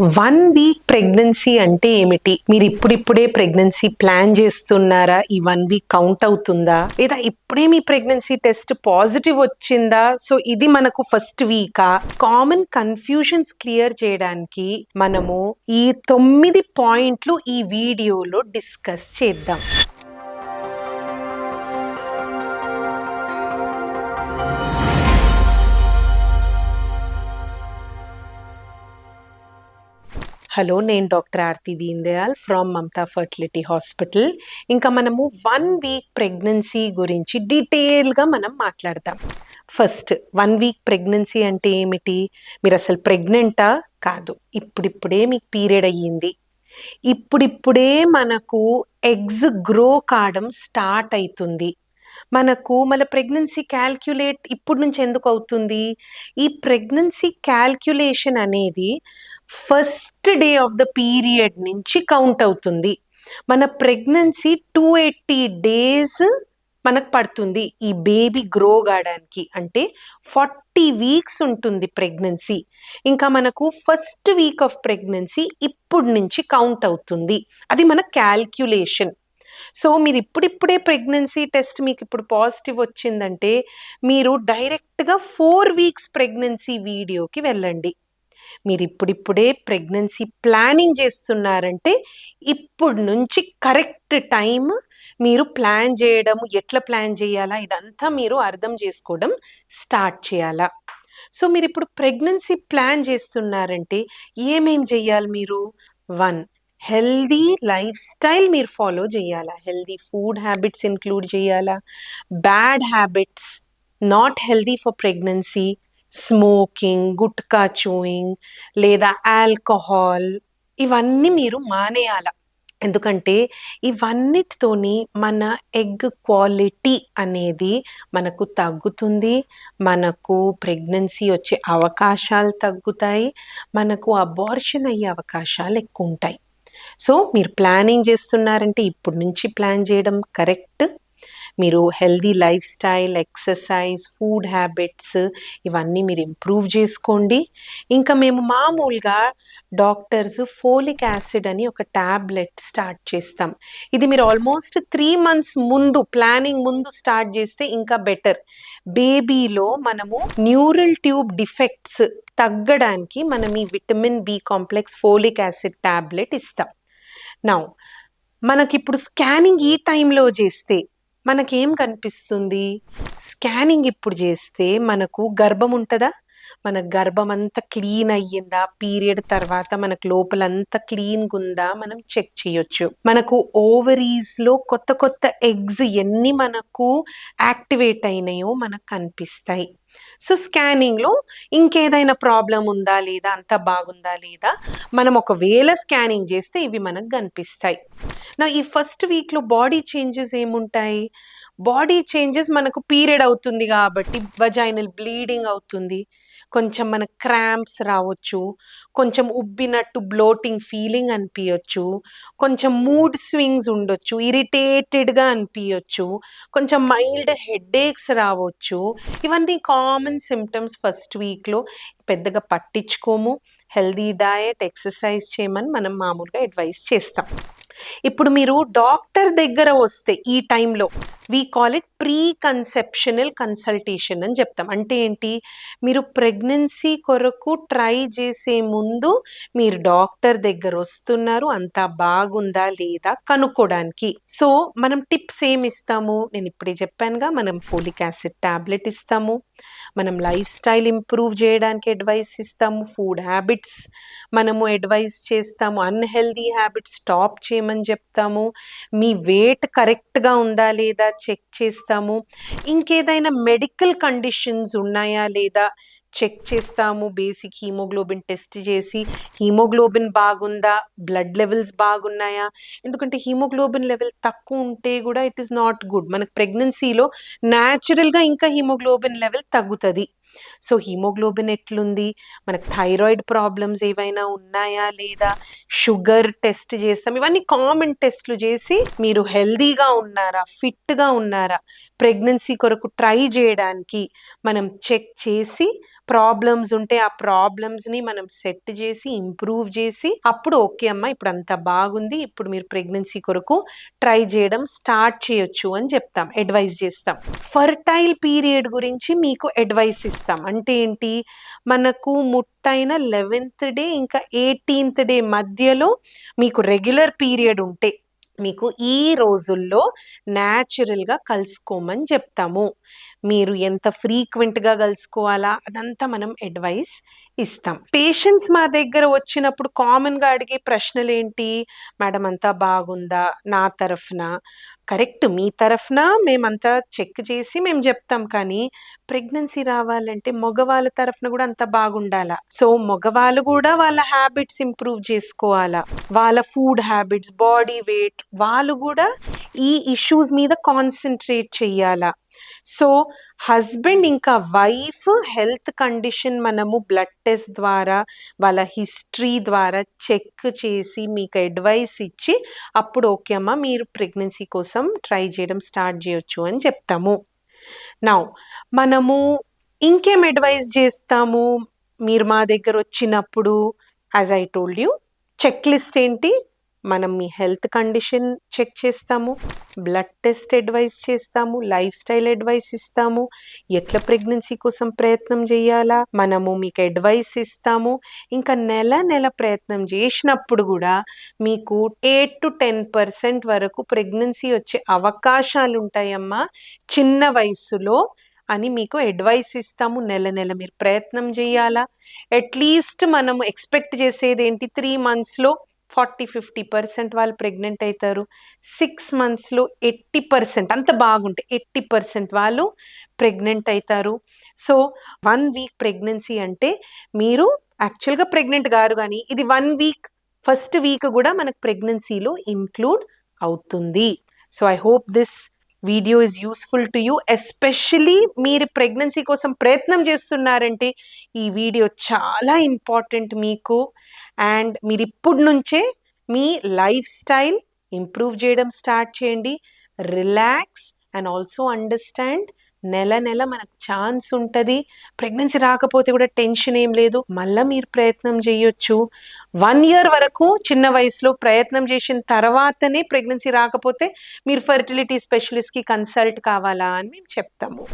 One week pregnancy అంటే ఏమిటి? మీరు ఇప్పుడిప్పుడే ప్రెగ్నెన్సీ ప్లాన్ చేస్తున్నారా? ఈ వన్ వీక్ కౌంట్ అవుతుందా? లేదా ఇప్పుడే మీ ప్రెగ్నెన్సీ టెస్ట్ పాజిటివ్ వచ్చిందా? సో ఇది మనకు ఫస్ట్ వీకా. కామన్ కన్ఫ్యూజన్స్ క్లియర్ చేయడానికి మనము ఈ తొమ్మిది పాయింట్లు ఈ వీడియోలో డిస్కస్ చేద్దాం. హలో నేను doctor Aarti Deen Dayal from Mamata fertility hospital. ఇంకా మనము వన్ వీక్ ప్రెగ్నెన్సీ గురించి డీటెయిల్గా మనం మాట్లాడదాం ఫస్ట్ వన్ వీక్ ప్రెగ్నెన్సీ అంటే ఏమిటి? మీరు అసలు ప్రెగ్నెంటా? కాదు. ఇప్పుడిప్పుడే మీకు పీరియడ్ అయ్యింది. ఇప్పుడిప్పుడే మనకు ఎగ్స్ గ్రో కావడం స్టార్ట్ అవుతుంది మనకు మన ప్రెగ్నెన్సీ క్యాల్క్యులేట్ ఇప్పటి నుంచి ఎందుకు అవుతుంది? ఈ ప్రెగ్నెన్సీ క్యాల్క్యులేషన్ అనేది first day of the period నుంచి కౌంట్ అవుతుంది. మన ప్రెగ్నెన్సీ టూ ఎయిటీ డేస్ మనకు పడుతుంది. ఈ బేబీ గ్రో కావడానికి అంటే ఫార్టీ వీక్స్ ఉంటుంది ప్రెగ్నెన్సీ. ఇంకా మనకు ఫస్ట్ వీక్ ఆఫ్ ప్రెగ్నెన్సీ ఇప్పుడు నుంచి కౌంట్ అవుతుంది. అది మన క్యాల్క్యులేషన్. సో మీరు ఇప్పుడిప్పుడే ప్రెగ్నెన్సీ టెస్ట్ మీకు ఇప్పుడు పాజిటివ్ వచ్చిందంటే మీరు డైరెక్ట్గా ఫోర్ వీక్స్ ప్రెగ్నెన్సీ వీడియోకి వెళ్ళండి. మీరు ఇప్పుడిప్పుడే ప్రెగ్నెన్సీ ప్లానింగ్ చేస్తున్నారంటే ఇప్పుడు నుంచి కరెక్ట్ టైం మీరు ప్లాన్ చేయడం ఎట్లా ప్లాన్ చేయాలా ఇదంతా మీరు అర్థం చేసుకోవడం స్టార్ట్ చేయాలా. సో మీరు ఇప్పుడు ప్రెగ్నెన్సీ ప్లాన్ చేస్తున్నారంటే ఏమేం చేయాలి మీరు? వన్ హెల్దీ లైఫ్ స్టైల్ మీరు ఫాలో చేయాలా? హెల్దీ ఫుడ్ హ్యాబిట్స్ ఇంక్లూడ్ చేయాలా? Bad habits not healthy for pregnancy smoking gutka chewing లేదా ఆల్కహాల్ ఇవన్నీ మీరు మానేయాల. ఎందుకంటే ఇవన్నిటితోని మన ఎగ్ క్వాలిటీ అనేది మనకు తగ్గుతుంది. మనకు ప్రెగ్నెన్సీ వచ్చే అవకాశాలు తగ్గుతాయి. మనకు అబార్షన్ అయ్యే అవకాశాలు ఎక్కువ ఉంటాయి సో మీరు ప్లానింగ్ చేస్తున్నారంటే ఇప్పటి నుంచి ప్లాన్ చేయడం కరెక్ట్. మీరు healthy lifestyle exercise food habits ఇవన్నీ మీరు ఇంప్రూవ్ చేసుకోండి. ఇంకా మేము మామూలుగా డాక్టర్స్ ఫోలిక్ యాసిడ్ అని ఒక ట్యాబ్లెట్ స్టార్ట్ చేస్తాం. ఇది మీరు ఆల్మోస్ట్ త్రీ మంత్స్ ముందు ప్లానింగ్ ముందు స్టార్ట్ చేస్తే ఇంకా బెటర్. బేబీలో మనము న్యూరల్ ట్యూబ్ డిఫెక్ట్స్ తగ్గడానికి మనం ఈ vitamin B complex folic acid tablet ఇస్తాం. నౌ మనకిప్పుడు స్కానింగ్ ఈ టైంలో చేస్తే మనకేం కనిపిస్తుంది? స్కానింగ్ ఇప్పుడు చేస్తే మనకు గర్భం ఉంటుందా? మన గర్భం అంతా క్లీన్ అయ్యిందా? పీరియడ్ తర్వాత మనకు లోపలంతా క్లీన్గా ఉందా మనం చెక్ చేయొచ్చు. మనకు ఓవరీస్లో కొత్త కొత్త ఎగ్స్ ఎన్ని మనకు యాక్టివేట్ అయినాయో మనకు కనిపిస్తాయి. సో స్కానింగ్లో ఇంకేదైనా ప్రాబ్లం ఉందా లేదా? అంత బాగుందా లేదా? మనం ఒకవేళ స్కానింగ్ చేస్తే ఇవి మనకు కనిపిస్తాయి. నా ఈ ఫస్ట్ వీక్లో బాడీ చేంజెస్ ఏముంటాయి? బాడీ చేంజెస్ మనకు పీరియడ్ అవుతుంది కాబట్టి వజైనల్ బ్లీడింగ్ అవుతుంది. కొంచెం మన క్రాంప్స్ రావచ్చు కొంచెం ఉబ్బినట్టు బ్లోటింగ్ ఫీలింగ్ అనిపించచ్చు కొంచెం మూడ్ స్వింగ్స్ ఉండొచ్చు ఇరిటేటెడ్గా అనిపించచ్చు కొంచెం మైల్డ్ హెడేక్స్ రావచ్చు. ఇవన్నీ కామన్ సిమ్టమ్స్ ఫస్ట్ వీక్లో. పెద్దగా పట్టించుకోము. హెల్దీ డయట్ ఎక్సర్సైజ్ చేయమని మనం మామూలుగా అడ్వైస్ చేస్తాం. ఇప్పుడు మీరు డాక్టర్ దగ్గర వస్తే ఈ టైంలో we call it pre conceptional consultation అని చెప్తాం. అంటే ఏంటి? మీరు ప్రెగ్నెన్సీ కొరకు ట్రై చేసే ముందు మీరు డాక్టర్ దగ్గర వస్తున్నారు. అంతా బాగుందా లేదా కనుక్కోవడానికి సో మనం టిప్స్ ఏమి ఇస్తాము? నేను ఇప్పుడే చెప్పానుగా మనం ఫోలిక్ యాసిడ్ టాబ్లెట్ ఇస్తాము. మనం లైఫ్ స్టైల్ ఇంప్రూవ్ చేయడానికి అడ్వైస్ ఇస్తాము. ఫుడ్ హ్యాబిట్స్ మనము అడ్వైస్ చేస్తాము. అన్హెల్దీ హ్యాబిట్స్ స్టాప్ చేయమని చెప్తాము. మీ వెయిట్ కరెక్ట్గా ఉందా లేదా చెక్ చేస్తాము. ఇంకేదైనా మెడికల్ కండిషన్స్ ఉన్నాయా లేదా? చెక్ చేస్తాము బేసిక్ హీమోగ్లోబిన్ టెస్ట్ చేసి. హీమోగ్లోబిన్ బాగుందా? బ్లడ్ లెవెల్స్ బాగున్నాయా? ఎందుకంటే హీమోగ్లోబిన్ లెవెల్ తక్కువ ఉంటే కూడా ఇట్ ఈస్ నాట్ గుడ్. మనకు ప్రెగ్నెన్సీలో న్యాచురల్గా ఇంకా హీమోగ్లోబిన్ లెవెల్ తగ్గుతుంది. సో హీమోగ్లోబిన్ ఎట్లుంది? మనకు థైరాయిడ్ ప్రాబ్లమ్స్ ఏవైనా ఉన్నాయా లేదా? షుగర్ టెస్ట్ చేస్తాం. ఇవన్నీ కామన్ టెస్ట్లు చేసి మీరు హెల్దీగా ఉన్నారా? ఫిట్గా ఉన్నారా? ప్రెగ్నెన్సీ కొరకు ట్రై చేయడానికి మనం చెక్ చేసి ప్రాబ్లమ్స్ ఉంటే ఆ ప్రాబ్లమ్స్ని మనం సెట్ చేసి ఇంప్రూవ్ చేసి అప్పుడు ఓకే అమ్మ ఇప్పుడు అంత బాగుంది ఇప్పుడు మీరు ప్రెగ్నెన్సీ కొరకు ట్రై చేయడం స్టార్ట్ చేయొచ్చు అని చెప్తాం అడ్వైస్ చేస్తాం. ఫర్టైల్ పీరియడ్ గురించి మీకు అడ్వైస్ ఇస్తాం. అంటే ఏంటి? మనకు ముట్టైన లెవెన్త్ డే ఇంకా ఎయిటీన్త్ డే మధ్యలో మీకు రెగ్యులర్ పీరియడ్ ఉంటే మీకు ఈ రోజుల్లో న్యాచురల్గా కలుసుకోమని చెప్తాము. మీరు ఎంత ఫ్రీక్వెంట్గా కలుసుకోవాలా అదంతా మనం అడ్వైస్ ఇస్తాం. పేషెంట్స్ మా దగ్గర వచ్చినప్పుడు కామన్గా అడిగే ప్రశ్నలు ఏంటి మేడం అంతా బాగుందా? నా తరఫున? కరెక్ట్ మీ తరఫున మేమంతా చెక్ చేసి మేము చెప్తాం కానీ ప్రెగ్నెన్సీ రావాలంటే మగవాళ్ళ తరఫున కూడా అంత బాగుండాలా? సో మగవాళ్ళు కూడా వాళ్ళ హ్యాబిట్స్ ఇంప్రూవ్ చేసుకోవాలా వాళ్ళ ఫుడ్ హ్యాబిట్స్ బాడీ వెయిట్ వాళ్ళు కూడా ఈ ఇష్యూస్ మీద కాన్సన్ట్రేట్ చెయ్యాలా? సో హస్బెండ్ ఇంకా వైఫ్ హెల్త్ కండిషన్ మనము బ్లడ్ టెస్ట్ ద్వారా వాళ్ళ హిస్టరీ ద్వారా చెక్ చేసి మీకు అడ్వైస్ ఇచ్చి అప్పుడు ఓకే అమ్మా మీరు ప్రెగ్నెన్సీ కోసం ట్రై చేయడం స్టార్ట్ చేయొచ్చు అని చెప్తాము. నా మనము ఇంకేం అడ్వైజ్ చేస్తాము? మీరు మా దగ్గర వచ్చినప్పుడు as I told you checklist ఏంటి? మనం మీ హెల్త్ కండిషన్ చెక్ చేస్తాము బ్లడ్ టెస్ట్ అడ్వైస్ చేస్తాము లైఫ్ స్టైల్ అడ్వైస్ ఇస్తాము ఎట్లా ప్రెగ్నెన్సీ కోసం ప్రయత్నం చేయాలా మనము మీకు అడ్వైస్ ఇస్తాము ఇంకా నెల నెల ప్రయత్నం చేసినప్పుడు కూడా మీకు ఎయిట్ టు టెన్ పర్సెంట్ వరకు ప్రెగ్నెన్సీ వచ్చే అవకాశాలు ఉంటాయమ్మా చిన్న వయసులో అని మీకు అడ్వైస్ ఇస్తాము నెల నెల మీరు ప్రయత్నం చేయాలా. అట్లీస్ట్ మనము ఎక్స్పెక్ట్ చేసేది ఏంటి త్రీ మంత్స్లో ఫార్టీ ఫిఫ్టీ పర్సెంట్ వాళ్ళు ప్రెగ్నెంట్ అవుతారు సిక్స్ మంత్స్లో ఎయిటీ పర్సెంట్ అంత బాగుంటే ఎయిటీ పర్సెంట్ వాళ్ళు ప్రెగ్నెంట్ అవుతారు సో వన్ వీక్ ప్రెగ్నెన్సీ అంటే మీరు యాక్చువల్గా ప్రెగ్నెంట్ గారు కానీ ఇది వన్ వీక్ ఫస్ట్ వీక్ కూడా మనకు ప్రెగ్నెన్సీలో ఇంక్లూడ్ అవుతుంది. So I hope this video is useful to you especially మీరు ప్రెగ్నెన్సీ కోసం ప్రయత్నం చేస్తున్నారంటే ఈ వీడియో చాలా ఇంపార్టెంట్ మీకు. అండ్ మీరు ఇప్పుడు నుంచే మీ లైఫ్ స్టైల్ ఇంప్రూవ్ చేయడం స్టార్ట్ చేయండి. Relax and also understand. నెల నెల మనకు ఛాన్స్ ఉంటుంది. ప్రెగ్నెన్సీ రాకపోతే కూడా టెన్షన్ ఏం లేదు. మళ్ళీ మీరు ప్రయత్నం చేయొచ్చు. వన్ ఇయర్ వరకు చిన్న వయసులో ప్రయత్నం చేసిన తర్వాతనే ప్రెగ్నెన్సీ రాకపోతే మీరు ఫెర్టిలిటీ స్పెషలిస్ట్కి కన్సల్ట్ కావాలా అని మేము చెప్తాము.